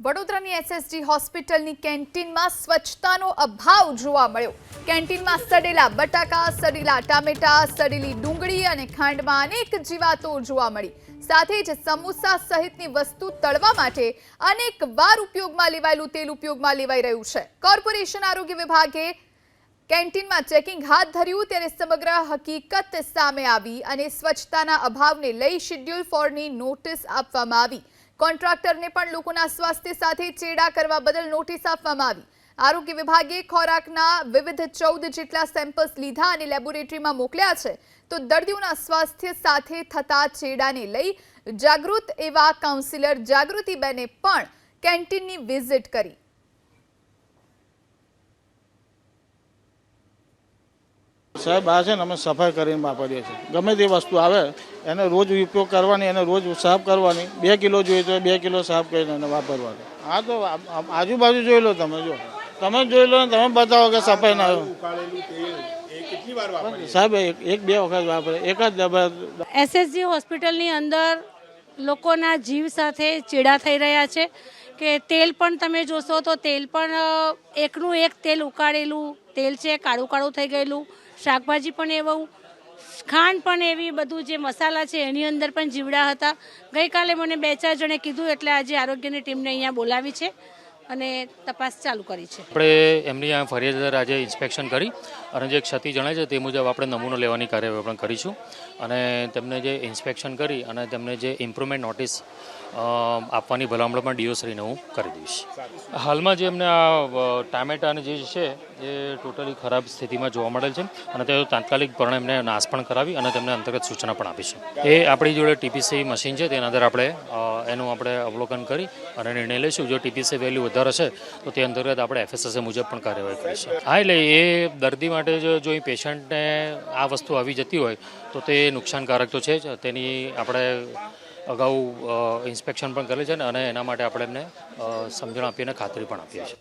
વડોદરાની એસએસજી હોસ્પિટલની કેન્ટીનમાં સ્વચ્છતાનો અભાવ જોવા મળ્યો. કેન્ટીનમાં સડેલા બટાકા, સડેલા ટામેટા, સડેલી ડુંગળી અને ખાંડમાં અનેક જીવાતો જોવા મળી. સાથે જ સમોસા સહિતની વસ્તુ તળવા માટે અનેક વાર ઉપયોગમાં લેવાયેલું તેલ ઉપયોગમાં લેવાઈ રહ્યું છે. કોર્પોરેશન આરોગ્ય વિભાગે કેન્ટીનમાં ચેકિંગ હાથ ધર્યું ત્યારે સમગ્ર હકીકત સામે આવી અને સ્વચ્છતાના અભાવને લઈ શેડ્યુલ ફોરની નોટિસ આપવામાં આવી. કોન્ટ્રાક્ટરને પણ લોકોના સ્વાસ્થ્ય સાથે ચેડા કરવા બદલ નોટિસ આપવામાં આવી. આરોગ્ય વિભાગે ખોરાકના વિવિધ ચૌદ જેટલા સેમ્પલ્સ લીધા અને લેબોરેટરીમાં મોકલ્યા છે, તો દર્દીઓના સ્વાસ્થ્ય સાથે થતા ચેડાને લઈ જાગૃત એવા કાઉન્સિલર જાગૃતિબેને પણ કેન્ટીનની વિઝિટ કરી. સાહેબ, આ છે ને અમે સફાઈ કરીને વાપરીએ છીએ. ગમે તે વસ્તુ આવે, એને રોજ ઉપયોગ કરવાની, એને રોજ સાફ કરવાની. બે કિલો જોઈએ તો બે કિલો સાફ કરીને એને વાપરવાની. હા તો આજુબાજુ જોઈ લો તમે, જો. તમે જોઈ લો ને, તમે બતાવો કે સફાઈ ના સાહેબ, એક એક બે વખત વાપરે. એક જ એસએસજી હોસ્પિટલની અંદર લોકોના જીવ સાથે ચીડા થઈ રહ્યા છે કે તેલ પણ તમે જોશો તો તેલ પણ એકનું એક તેલ ઉકાળેલું, તેલ છે કાળું કાળું થઈ ગયેલું. શાકભાજી પણ એવું, ખાંડ પણ એવી બધું જે મસાલા છે, એની અંદર પણ જીવડા હતા. ગઈકાલે મને બે ચાર જણે કીધું, એટલે આજે આરોગ્યની ટીમને અહીંયા બોલાવી છે. અને તપાસ ચાલુ કરી છે. આપણે એમની આ ફરિયાદ આજે ઇન્સ્પેક્શન કરી અને જે ક્ષતિ જણાય છે તે મુજબ આપણે નમૂનો લેવાની કાર્યવાહી પણ કરીશું. અને તેમને જે ઇન્સ્પેક્શન કરી અને તેમને જે ઇમ્પ્રુવમેન્ટ નોટિસ આપવાની ભલામણ પણ ડીઓશ્રીને હું કરી દઈશ. હાલમાં જે એમને આ ટામેટાને જે છે એ ટોટલી ખરાબ સ્થિતિમાં જોવા મળેલ છે અને તે તાત્કાલિક પણ એમને નાશ પણ કરાવી અને તેમને અંતર્ગત સૂચના પણ આપી છે. એ આપણી જોડે ટીપીસી મશીન છે તેના અંદર આપણે એનું આપણે અવલોકન કરી અને નિર્ણય લઈશું. જો ટીપીસી વેલ્યુ વધારે હશે, તો તે અંતર્ગત આપણે એફએસએસએ મુજબ પણ કાર્યવાહી કરીશું. હા, એટલે એ દર્દી માટે જો એ પેશન્ટને આ વસ્તુ આવી જતી હોય, તો તે નુકસાનકારક તો છે જ. તેની આપણે અગાઉ ઇન્સ્પેક્શન પણ કરેલ છે અને એના માટે આપણે એમને સમજણ આપીને ખાતરી પણ આપીએ છીએ.